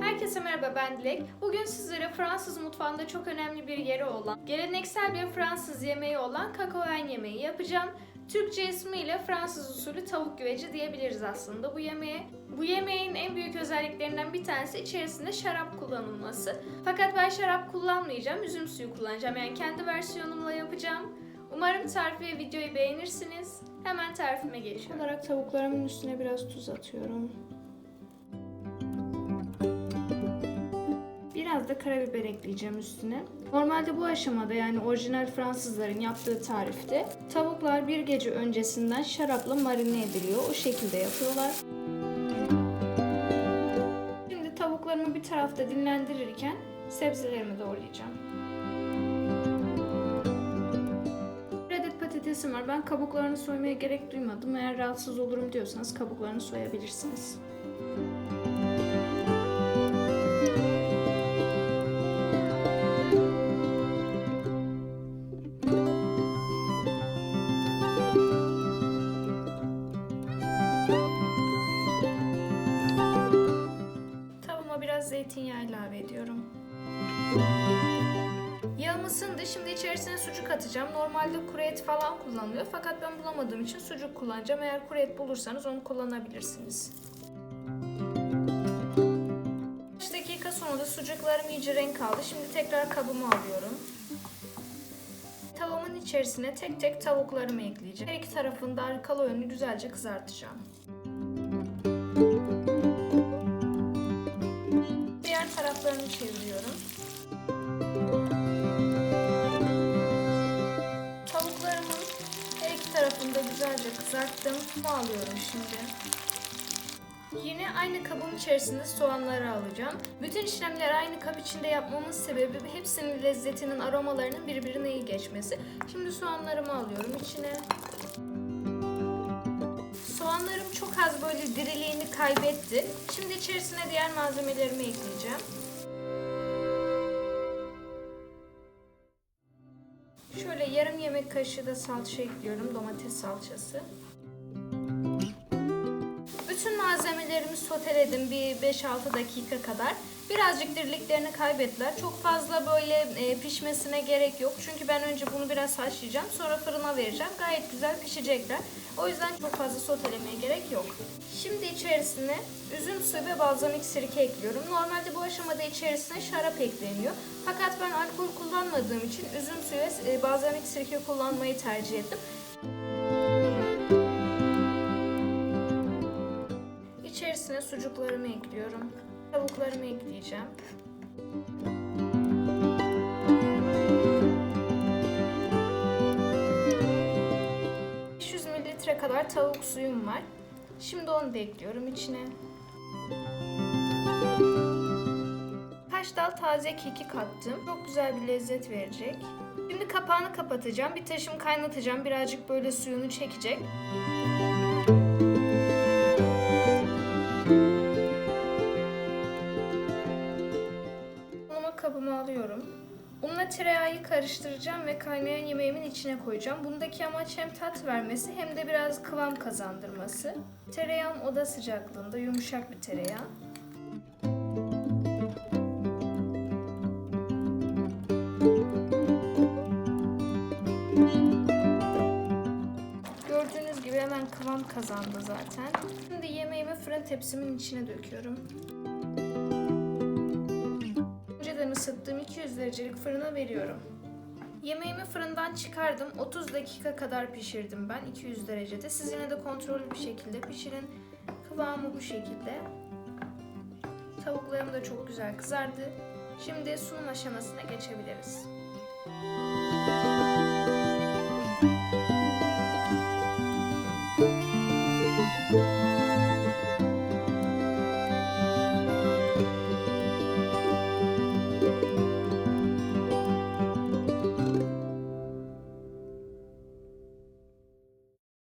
Herkese merhaba ben Dilek. Bugün sizlere Fransız mutfağında çok önemli bir yeri olan, geleneksel bir Fransız yemeği olan kakaoen yemeği yapacağım. Türkçe ismiyle Fransız usulü tavuk güveci diyebiliriz aslında bu yemeğe. Bu yemeğin en büyük özelliklerinden bir tanesi içerisinde şarap kullanılması. Fakat ben şarap kullanmayacağım, üzüm suyu kullanacağım. Yani kendi versiyonumla yapacağım. Umarım tarifi ve videoyu beğenirsiniz. Hemen tarifime geçiyorum. olarak tavuklarımın üstüne biraz tuz atıyorum. Biraz da karabiber ekleyeceğim üstüne. Normalde bu aşamada yani orijinal Fransızların yaptığı tarifte tavuklar bir gece öncesinden şarapla marine ediliyor. O şekilde yapıyorlar. Şimdi tavuklarımı bir tarafta dinlendirirken sebzelerimi doğrayacağım. Patatesim var. Ben kabuklarını soymaya gerek duymadım. Eğer rahatsız olurum diyorsanız kabuklarını soyabilirsiniz. Tavama biraz zeytinyağı ilave ediyorum. Isındı. Şimdi içerisine sucuk atacağım. Normalde kuru et falan kullanılıyor. Fakat ben bulamadığım için sucuk kullanacağım. Eğer kuru et bulursanız onu kullanabilirsiniz. 5 dakika sonra da sucuklarım iyice renk aldı. Şimdi tekrar kabıma alıyorum. Tavamın içerisine tek tek tavuklarımı ekleyeceğim. Her iki tarafın da arkalı önlü güzelce kızartacağım. İki tarafını da güzelce kızarttım. Alıyorum şimdi. Yine aynı kabın içerisinde soğanları alacağım. Bütün işlemleri aynı kap içinde yapmamın sebebi hepsinin lezzetinin aromalarının birbirine iyi geçmesi. Şimdi soğanlarımı alıyorum içine. Soğanlarım çok az böyle diriliğini kaybetti. Şimdi içerisine diğer malzemelerimi ekleyeceğim. Yarım yemek kaşığı da salça ekliyorum. Domates salçası. Soteledim bir 5-6 dakika kadar. Birazcık diriliklerini kaybettiler. Çok fazla böyle e, pişmesine gerek yok. Çünkü ben önce bunu biraz haşlayacağım. Sonra fırına vereceğim. Gayet güzel pişecekler. O yüzden çok fazla sotelemeye gerek yok. Şimdi içerisine üzüm suyu ve balzamik sirke ekliyorum. Normalde bu aşamada içerisine şarap ekleniyor. Fakat ben alkol kullanmadığım için üzüm suyu ve e, balzamik sirke kullanmayı tercih ettim. İçerisine sucuklarımı ekliyorum. Tavuklarımı ekleyeceğim. ...500 mililitre kadar tavuk suyum var. Şimdi onu da ekliyorum içine. Kaç dal taze kekik attım. Çok güzel bir lezzet verecek. Şimdi kapağını kapatacağım. Bir taşım kaynatacağım. Birazcık böyle suyunu çekecek. Tereyağı karıştıracağım ve kaynayan yemeğimin içine koyacağım. Bundaki amaç hem tat vermesi hem de biraz kıvam kazandırması. Tereyağım oda sıcaklığında yumuşak bir tereyağı. Gördüğünüz gibi hemen kıvam kazandı zaten. Şimdi yemeğimi fırın tepsimin içine döküyorum. Isıttığım 200 derecelik fırına veriyorum. Yemeğimi fırından çıkardım. 30 dakika kadar pişirdim ben 200 derecede. Siz yine de kontrollü bir şekilde pişirin. Kıvamı bu şekilde. Tavuklarım da çok güzel kızardı. Şimdi sunum aşamasına geçebiliriz.